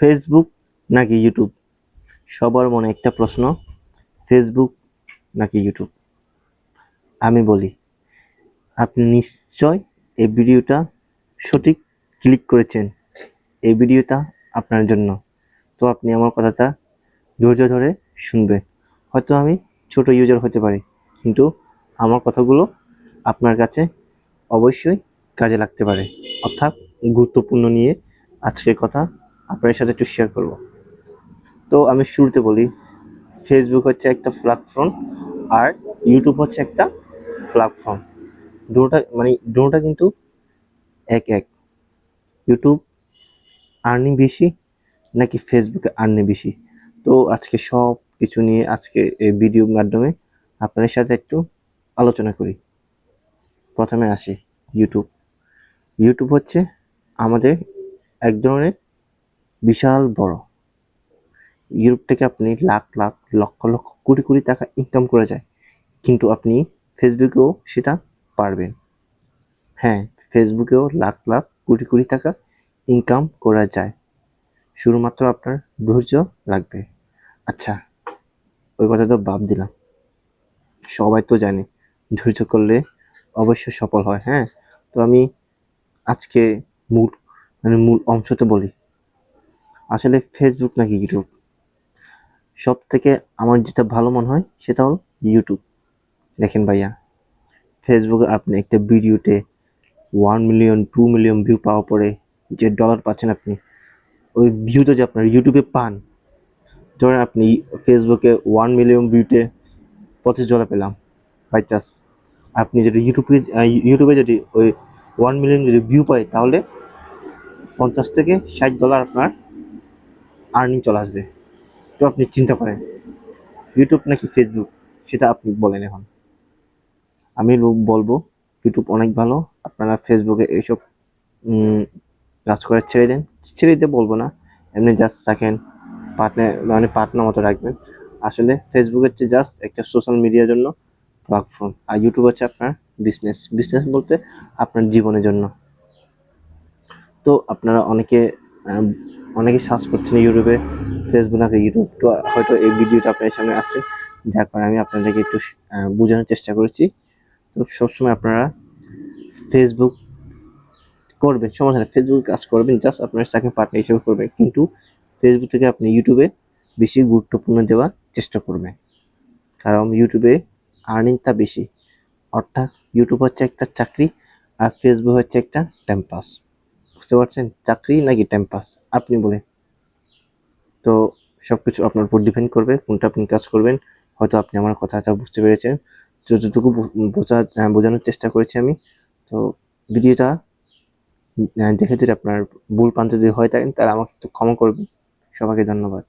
Facebook নাকি YouTube সবার মনে একটা প্রশ্ন ফেসবুক নাকি ইউটিউব আমি বলি, আপনি নিশ্চয় এই ভিডিওটা সঠিক ক্লিক করেছেন। এই ভিডিওটা আপনার জন্য। তো আপনি আমার কথাটা ধৈর্য ধরে শুনবে। হয়তো আমি ছোট ইউজার হতে পারি, কিন্তু আমার কথাগুলো আপনার কাছে অবশ্যই কাজে লাগতে পারে। অর্থাৎ গুরুত্বপূর্ণ নিয়ে আজকের কথা আপনার সাথে একটু শেয়ার করব। তো আমি শুরুতে বলি ফেসবুক হচ্ছে একটা প্ল্যাটফর্ম আর ইউটিউব হচ্ছে একটা প্ল্যাটফর্ম দুটোটা মানে দুটোটা কিন্তু এক এক। ইউটিউব আর্নিং বেশি নাকি ফেসবুকে আর্নিং বেশি? তো আজকে সব কিছু নিয়ে আজকে এই ভিডিওর মাধ্যমে আপনাদের সাথে একটু আলোচনা করি। প্রথমে আসি ইউটিউব ইউটিউব হচ্ছে আমাদের এক ধরনের বিশাল বড়। ইউরোপ থেকে আপনি লাখ লাখ, লক্ষ লক্ষ, কোটি কোটি টাকা ইনকাম করা যায়। কিন্তু আপনি ফেসবুকেও সেটা পারবেন। হ্যাঁ ফেসবুকেও লাখ লাখ, কোটি কোটি টাকা ইনকাম করা যায়। শুধুমাত্র আপনার ধৈর্য লাগবে। আচ্ছা ওই কথা তো বাদ দিলাম। সবাই তো জানে, ধৈর্য করলে অবশ্যই সফল হয় হ্যাঁ? তো আমি আজকে মূল মানে মূল অংশতে বলি। আসলে ফেসবুক নাকি ইউটিউব সব থেকে আমার যেটা ভালো মনে হয় সেটা হলো ইউটিউব দেখেন ভাইয়া ফেসবুকে আপনি একটা ভিডিওতে one million two million view পাওয়ার পরে যে ডলার পাচ্ছেন আপনি, ওই ভিউটা যে আপনার ইউটিউবে পান, ধরেন আপনি ফেসবুকে ওয়ান মিলিয়ন ভিউতে পঁচিশ ডলার পেলাম বাই চান্স আপনি যদি ইউটিউবে ইউটিউবে যদি ওই ওয়ান মিলিয়ন যদি ভিউ পায়, তাহলে পঞ্চাশ থেকে ষাট ডলার আপনার আর্নিং চলে আসবে। তো আপনি চিন্তা করেন ইউটিউব নাকি ফেসবুক সেটা আপনি বলেন এখন। আমি লোক বলব ইউটিউব অনেক ভালো। আপনারা ফেসবুকে এইসব কাজ করে ছেড়ে দেন। ছেড়ে দিতে বলব না, এমনি জাস্ট সেকেন্ড পার্টনার মানে পার্টনার মতো রাখবেন। আসলে ফেসবুক হচ্ছে জাস্ট একটা সোশ্যাল মিডিয়ার জন্য প্ল্যাটফর্ম আর ইউটিউব হচ্ছে আপনার বিজনেস বিজনেস বলতে আপনার জীবনের জন্য। তো আপনারা অনেকে আম, অনেকে সার্চ করছেন ইউটিউবে ফেসবুক নাকি ইউটিউব তো হয়তো এই ভিডিওটা আপনার সামনে আসছে। যার কারণে আমি আপনাদেরকে একটু বোঝানোর চেষ্টা করেছি। তো সবসময় আপনারা ফেসবুক করবেন। সমস্যা নেই ফেসবুক কাজ করবেন জাস্ট আপনার সেকেন্ড পার্টনার হিসেবে করবেন। কিন্তু ফেসবুক থেকে আপনি ইউটিউবে বেশি গুরুত্বপূর্ণ দেওয়ার চেষ্টা করবেন। কারণ ইউটিউবে আর্নিংটা বেশি। অর্থাৎ ইউটিউব হচ্ছে একটা চাকরি আর ফেসবুক হচ্ছে একটা টাইম পাস বুঝতে পারছেন? চাকরি নাকি টাইম পাস আপনি বলেন। তো সব কিছু আপনার উপর ডিপেন্ড করবে, কোনটা আপনি কাজ করবেন, হয়তো আপনি আমার কথাটা বুঝতে পেরেছেন। যতটুকু বোঝা বোঝানোর চেষ্টা করেছি আমি, তো ভিডিওটা দেখে যদি আপনার ভুল প্রান্ত যদি হয়ে থাকেন, তাহলে আমাকে একটু ক্ষমা করবেন। সবাইকে ধন্যবাদ।